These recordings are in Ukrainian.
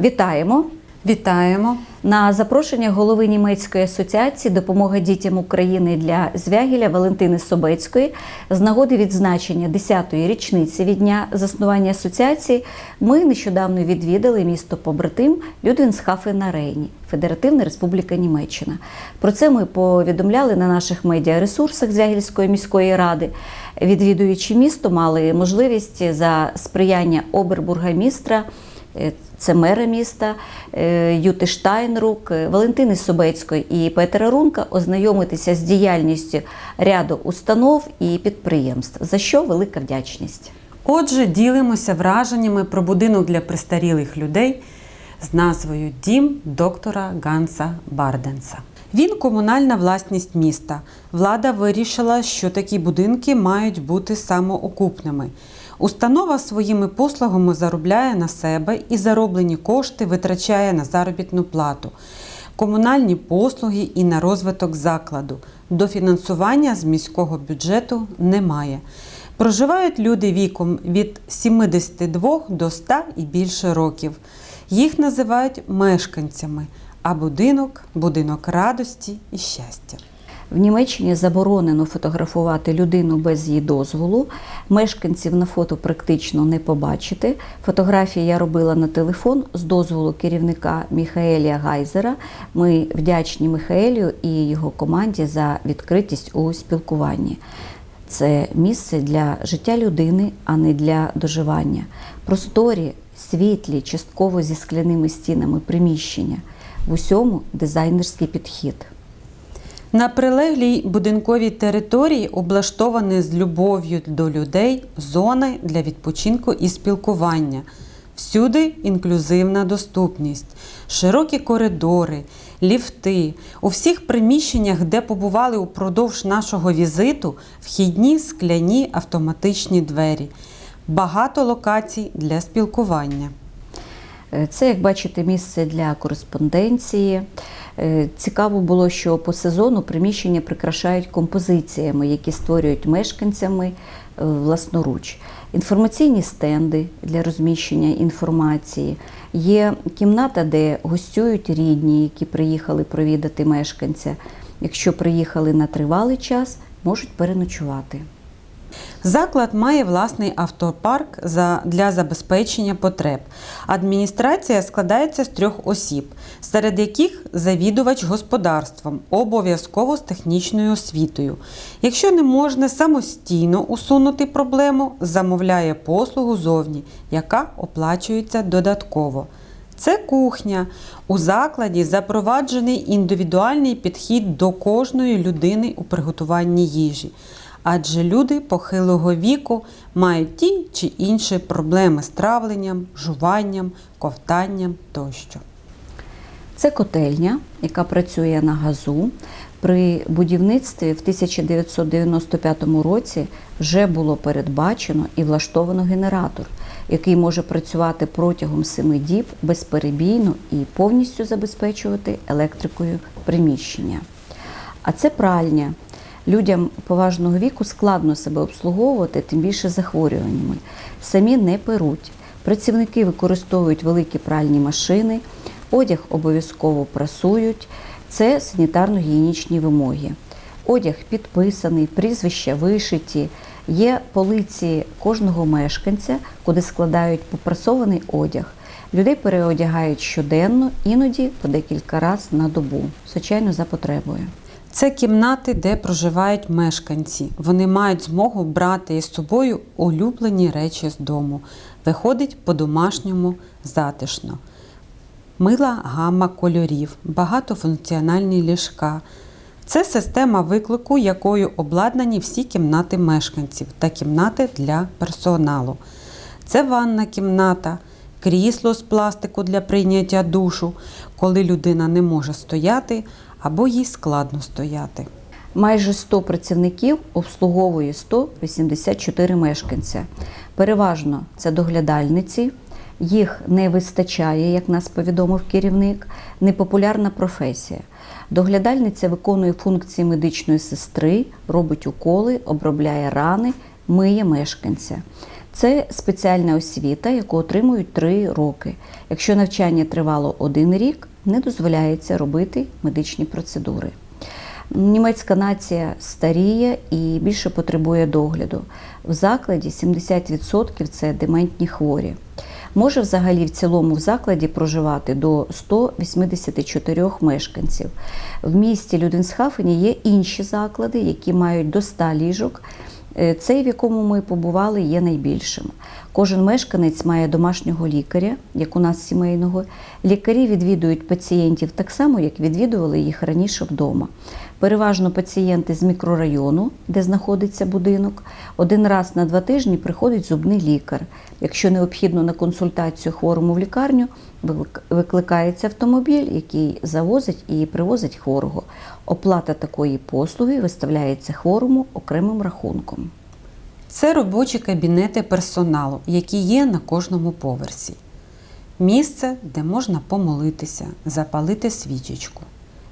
Вітаємо! Вітаємо! На запрошення голови німецької асоціації допомога дітям України для Звягіля Валентини Собецької з нагоди відзначення 10-ї річниці від дня заснування асоціації. Ми нещодавно відвідали місто побратим Людвінсхафен на Рейні, Федеративна Республіка Німеччина. Про це ми повідомляли на наших медіаресурсах Звягільської міської ради. Відвідуючи місто, мали можливість за сприяння обербургамістра. Е, Це мера міста е, Юти Штайнрук, е, Валентини Собецької і Петра Рунка ознайомитися з діяльністю ряду установ і підприємств, за що велика вдячність. Отже, ділимося враженнями про будинок для престарілих людей з назвою Дім доктора Ганса Барденса. Він комунальна власність міста. Влада вирішила, що такі будинки мають бути самоокупними. Установа своїми послугами заробляє на себе і зароблені кошти витрачає на заробітну плату, комунальні послуги і на розвиток закладу. Дофінансування з міського бюджету немає. Проживають люди віком від 72 до 100 і більше років. Їх називають мешканцями, а будинок будинок радості і щастя. В Німеччині заборонено фотографувати людину без її дозволу. Мешканців на фото практично не побачити. Фотографії я робила на телефон з дозволу керівника Міхаелія Гайзера. Ми вдячні Михаелію і його команді за відкритість у спілкуванні. Це місце для життя людини, а не для доживання. Просторі, світлі, частково зі скляними стінами приміщення. В усьому дизайнерський підхід. На прилеглій будинковій території облаштовані з любов'ю до людей зони для відпочинку і спілкування. Всюди інклюзивна доступність, широкі коридори, ліфти. У всіх приміщеннях, де побували упродовж нашого візиту, вхідні скляні автоматичні двері. Багато локацій для спілкування. Е, Це, як бачите, місце для кореспонденції. Е, Цікаво було, що по сезону приміщення прикрашають композиціями, які створюють мешканцями е, власноруч. Інформаційні стенди для розміщення інформації. Є кімната, де гостюють рідні, які приїхали провідати мешканця. Якщо приїхали на тривалий час, можуть переночувати. Заклад має власний автопарк для забезпечення потреб. Адміністрація складається з трьох осіб, серед яких завідувач господарством, обов'язково з технічною освітою. Якщо не можна самостійно усунути проблему, замовляє послугу зовні, яка оплачується додатково. Це кухня. У закладі запроваджений індивідуальний підхід до кожної людини у приготуванні їжі. Адже люди похилого віку мають ті чи інші проблеми з травленням, жуванням, ковтанням тощо. Це котельня, яка працює на газу. При будівництві в 1995 році вже було передбачено і влаштовано генератор, який може працювати протягом семи діб безперебійно і повністю забезпечувати електрикою приміщення. А це пральня. Людям поважного віку складно себе обслуговувати, тим більше захворюваннями. Самі не перуть. Працівники використовують великі пральні машини, одяг обов'язково прасують. Це санітарно-гігієнічні вимоги. Одяг підписаний, прізвища вишиті. Є полиці кожного мешканця, куди складають попрасований одяг. Людей переодягають щоденно, іноді по декілька разів на добу, звичайно, за потребою. Це кімнати, де проживають мешканці. Вони мають змогу брати із собою улюблені речі з дому. Виходить по-домашньому затишно. Мила гамма кольорів, багатофункціональні ліжка. Це система виклику, якою обладнані всі кімнати мешканців та кімнати для персоналу. Це ванна кімната, крісло з пластику для прийняття душу, коли людина не може стояти або їй складно стояти. Майже 100 працівників обслуговує 184 мешканця. Переважно це доглядальниці. Їх не вистачає, як нас повідомив керівник, непопулярна професія. Доглядальниця виконує функції медичної сестри, робить уколи, обробляє рани, миє мешканця. Це спеціальна освіта, яку отримують три роки. Якщо навчання тривало один рік, не дозволяється робити медичні процедури. Німецька нація старіє і більше потребує догляду. В закладі 70% це дементні хворі. Може взагалі в цілому в закладі проживати до 184 мешканців. В місті Люденсхафені є інші заклади, які мають до 100 ліжок. Е, Цей, в якому ми побували, є найбільшим. Кожен мешканець має домашнього лікаря, як у нас сімейного. Лікарі відвідують пацієнтів так само, як відвідували їх раніше вдома. Переважно пацієнти з мікрорайону, де знаходиться будинок. Один раз на два тижні приходить зубний лікар. Якщо необхідно на консультацію хворому в лікарню, викликається автомобіль, який завозить і привозить хворого. Оплата такої послуги виставляється хворому окремим рахунком. Це робочі кабінети персоналу, які є на кожному поверсі. Місце, де можна помолитися, запалити свічечку.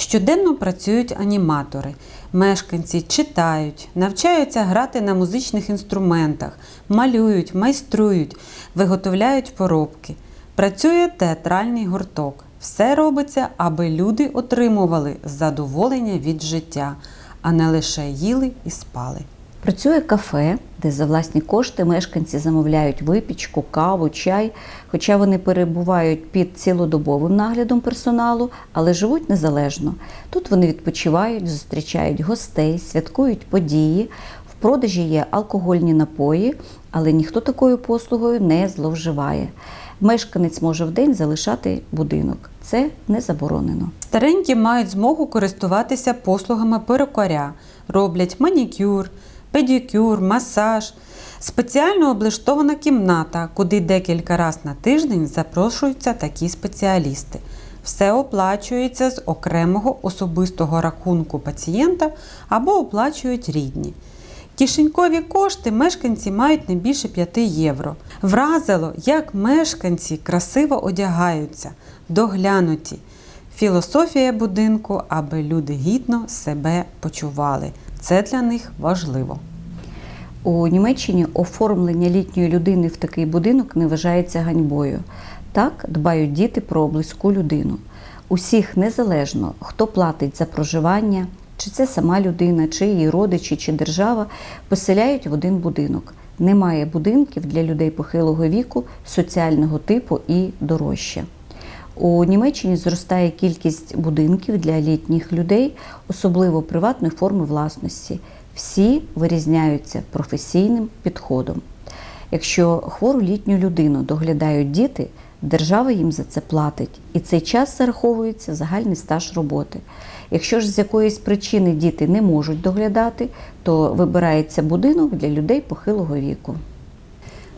Щоденно працюють аніматори. Мешканці читають, навчаються грати на музичних інструментах, малюють, майструють, виготовляють поробки. Працює театральний гурток. Все робиться, аби люди отримували задоволення від життя, а не лише їли і спали. Працює кафе, де за власні кошти мешканці замовляють випічку, каву, чай, хоча вони перебувають під цілодобовим наглядом персоналу, але живуть незалежно. Тут вони відпочивають, зустрічають гостей, святкують події. В продажі є алкогольні напої, але ніхто такою послугою не зловживає. Мешканець може в день залишати будинок. Це не заборонено. Старенькі мають змогу користуватися послугами перукаря, роблять манікюр, педикюр, масаж. Спеціально облаштована кімната, куди декілька разів на тиждень запрошуються такі спеціалісти. Все оплачується з окремого особистого рахунку пацієнта або оплачують рідні. Кишенькові кошти мешканці мають не більше 5 євро. Вразило, як мешканці красиво одягаються, доглянуті. Філософія будинку, аби люди гідно себе почували. Це для них важливо. У Німеччині оформлення літньої людини в такий будинок не вважається ганьбою. Так дбають діти про близьку людину. Усіх незалежно, хто платить за проживання, чи це сама людина, чи її родичі, чи держава, поселяють в один будинок. Немає будинків для людей похилого віку, соціального типу і дорожче. У Німеччині зростає кількість будинків для літніх людей, особливо приватної форми власності. Всі вирізняються професійним підходом. Якщо хвору літню людину доглядають діти, держава їм за це платить, і цей час зараховується загальний стаж роботи. Якщо ж з якоїсь причини діти не можуть доглядати, то вибирається будинок для людей похилого віку.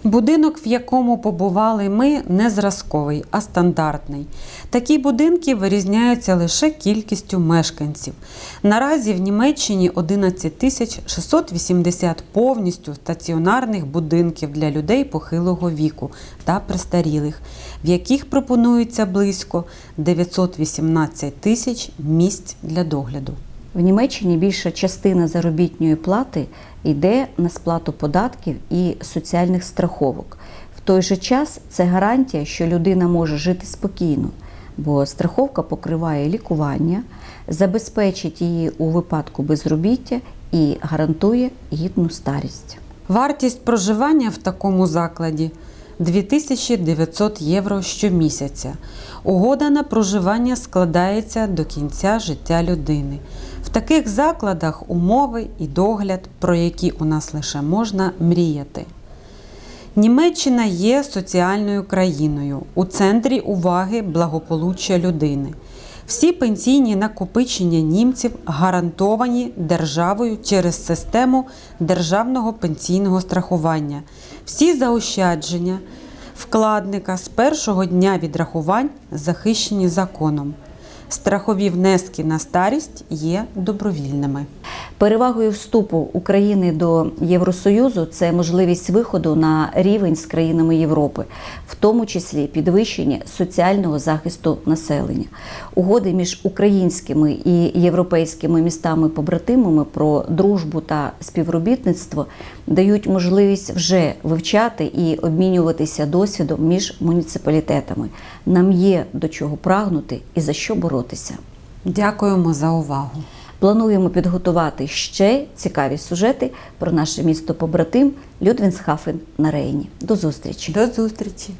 Будинок, в якому побували ми, не зразковий, а стандартний. Такі будинки вирізняються лише кількістю мешканців. Наразі в Німеччині 11 тисяч 680 повністю стаціонарних будинків для людей похилого віку та престарілих, в яких пропонується близько 918 тисяч місць для догляду. В Німеччині більша частина заробітної плати йде на сплату податків і соціальних страховок. В той же час це гарантія, що людина може жити спокійно, бо страховка покриває лікування, забезпечить її у випадку безробіття і гарантує гідну старість. Вартість проживання в такому закладі 2900 євро щомісяця. Угода на проживання складається до кінця життя людини. В таких закладах умови і догляд, про які у нас лише можна мріяти. Німеччина є соціальною країною у центрі уваги благополуччя людини. Всі пенсійні накопичення німців гарантовані державою через систему державного пенсійного страхування. Всі заощадження вкладника з першого дня відрахувань захищені законом. Страхові внески на старість є добровільними. Перевагою вступу України до Євросоюзу це можливість виходу на рівень з країнами Європи, в тому числі підвищення соціального захисту населення. Угоди між українськими і європейськими містами-побратимами про дружбу та співробітництво дають можливість вже вивчати і обмінюватися досвідом між муніципалітетами. Нам є до чого прагнути і за що боротися. Дякуємо за увагу. Плануємо підготувати ще цікаві сюжети про наше місто побратим Людвінсхафен на Рейні. До зустрічі! До зустрічі!